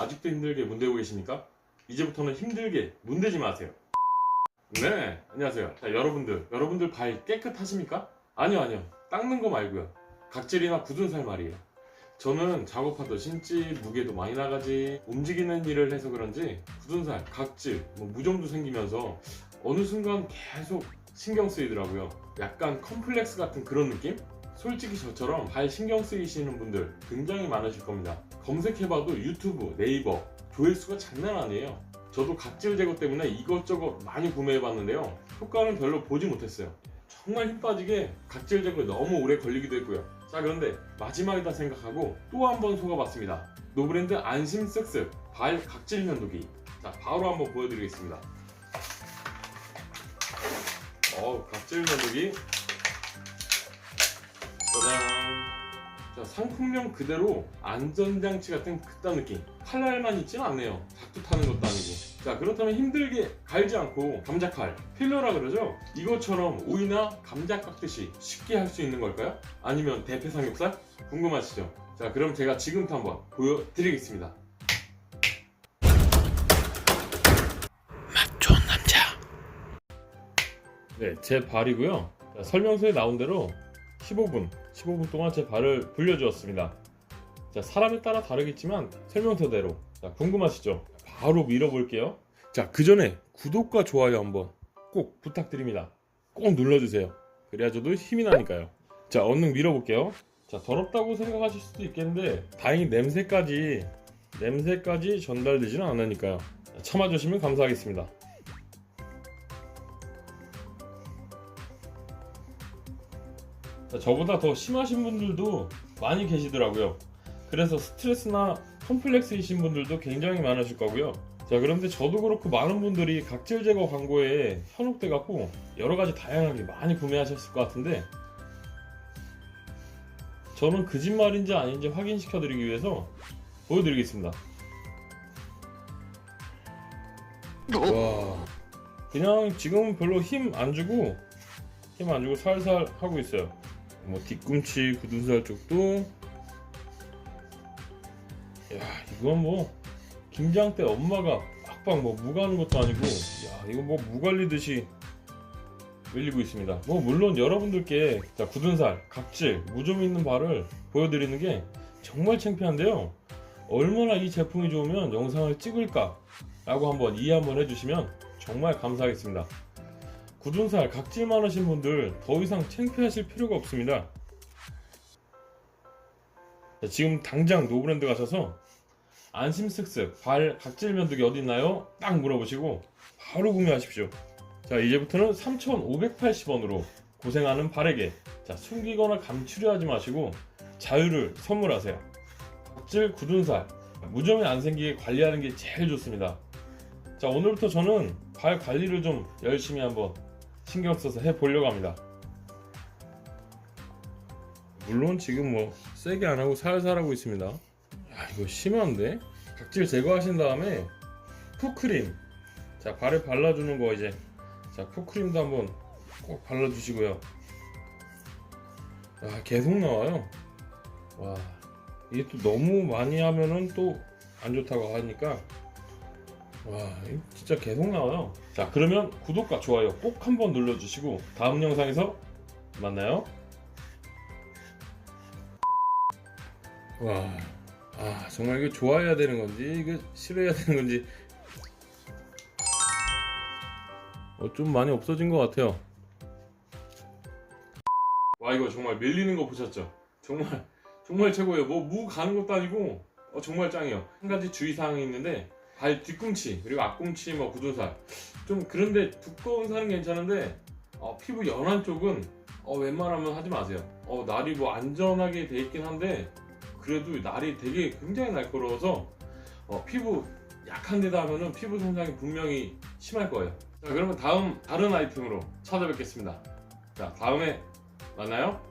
아직도 힘들게 문대고 계십니까? 이제부터는 힘들게 문대지 마세요. 네, 안녕하세요. 자, 여러분들, 여러분들 발 깨끗하십니까? 아니요, 아니요. 닦는 거 말고요. 각질이나 굳은 살 말이에요. 저는 작업하다 신지, 무게도 많이 나가지, 움직이는 일을 해서 그런지 굳은 살, 각질, 뭐 무좀도 생기면서 어느 순간 계속 신경 쓰이더라고요. 약간 컴플렉스 같은 그런 느낌? 솔직히 저처럼 발 신경 쓰이시는 분들 굉장히 많으실 겁니다. 검색해봐도 유튜브, 네이버 조회수가 장난 아니에요. 저도 각질 제거 때문에 이것저것 많이 구매해봤는데요. 효과는 별로 보지 못했어요. 정말 힘 빠지게 각질 제거에 너무 오래 걸리기도 했고요. 자 그런데 마지막이다 생각하고 또 한 번 속아봤습니다. 노브랜드 안심 쓱쓱 발 각질 면도기. 자 바로 한번 보여드리겠습니다. 어 각질 면도기. 짜잔. 자 상품명 그대로 안전장치 같은 그딴 느낌. 칼날만 있지는 않네요. 작두 타는 것도 아니고. 자 그렇다면 힘들게 갈지 않고 감자칼 필러라 그러죠? 이것처럼 오이나 감자 깎듯이 쉽게 할 수 있는 걸까요? 아니면 대패 삼겹살? 궁금하시죠? 자 그럼 제가 지금부터 한번 보여드리겠습니다. 맛 좋은 남자. 네, 제 발이고요. 자, 설명서에 나온 대로 15분, 15분 동안 제 발을 불려주었습니다. 자, 사람에 따라 다르겠지만 설명서대로. 자, 궁금하시죠? 바로 밀어볼게요. 자, 그 전에 구독과 좋아요 한번 꼭 부탁드립니다. 꼭 눌러주세요. 그래야 저도 힘이 나니까요. 자, 얼른 밀어볼게요. 자, 더럽다고 생각하실 수도 있겠는데 다행히 냄새까지 냄새까지 전달되지는 않으니까요. 자, 참아주시면 감사하겠습니다. 저보다 더 심하신 분들도 많이 계시더라고요. 그래서 스트레스나 컴플렉스이신 분들도 굉장히 많으실 거고요. 자, 그런데 저도 그렇고 많은 분들이 각질 제거 광고에 현혹돼 갖고 여러 가지 다양하게 많이 구매하셨을 것 같은데 저는 거짓말인지 아닌지 확인시켜 드리기 위해서 보여드리겠습니다. 와, 그냥 지금 별로 힘 안 주고 힘 안 주고 살살 하고 있어요. 뭐 뒤꿈치 굳은살 쪽도. 야 이건 뭐 김장 때 엄마가 빡빡 뭐 무가는 것도 아니고 야 이거 뭐 무갈리듯이 밀리고 있습니다. 뭐 물론 여러분들께 자 굳은살 각질 무좀 있는 발을 보여드리는 게 정말 창피한데요. 얼마나 이 제품이 좋으면 영상을 찍을까 라고 한번 이해 한번 해주시면 정말 감사하겠습니다 굳은 살 각질 많으신 분들 더 이상 창피하실 필요가 없습니다. 자, 지금 당장 노브랜드 가셔서 안심 쓱쓱 발 각질 면도기 어디 있나요? 딱 물어보시고 바로 구매하십시오. 자 이제부터는 3,580원으로 고생하는 발에게 자 숨기거나 감추려 하지 마시고 자유를 선물하세요. 각질 굳은 살 무좀이 안 생기게 관리하는 게 제일 좋습니다. 자 오늘부터 저는 발 관리를 좀 열심히 한번 신경 써서 해 보려고 합니다. 물론 지금 뭐 세게 안 하고 살살 하고 있습니다. 야 이거 심한데? 각질 제거하신 다음에 푸크림 자 발에 발라주는 거 이제 자 푸크림도 한번 꼭 발라주시고요. 아 계속 나와요. 와 이게 또 너무 많이 하면은 또 안 좋다고 하니까 와, 진짜 계속 나와요. 자, 그러면 구독과 좋아요 꼭 한번 눌러주시고 다음 영상에서 만나요. 와, 아 정말 이거 좋아해야 되는 건지 이거 싫어해야 되는 건지 어, 좀 많이 없어진 것 같아요. 와 이거 정말 밀리는 거 보셨죠? 정말 정말 최고예요. 뭐 무 가는 것도 아니고 어, 정말 짱이에요. 한 가지 주의사항이 있는데 발 뒤꿈치 그리고 앞꿈치 뭐 굳은살 좀 그런데 두꺼운 살은 괜찮은데 어, 피부 연한 쪽은 어, 웬만하면 하지 마세요. 어, 날이 뭐 안전하게 돼 있긴 한데 그래도 날이 되게 굉장히 날카로워서 어, 피부 약한 데다 하면은 피부 손상이 분명히 심할 거예요. 자 그러면 다음 다른 아이템으로 찾아뵙겠습니다. 자 다음에 만나요.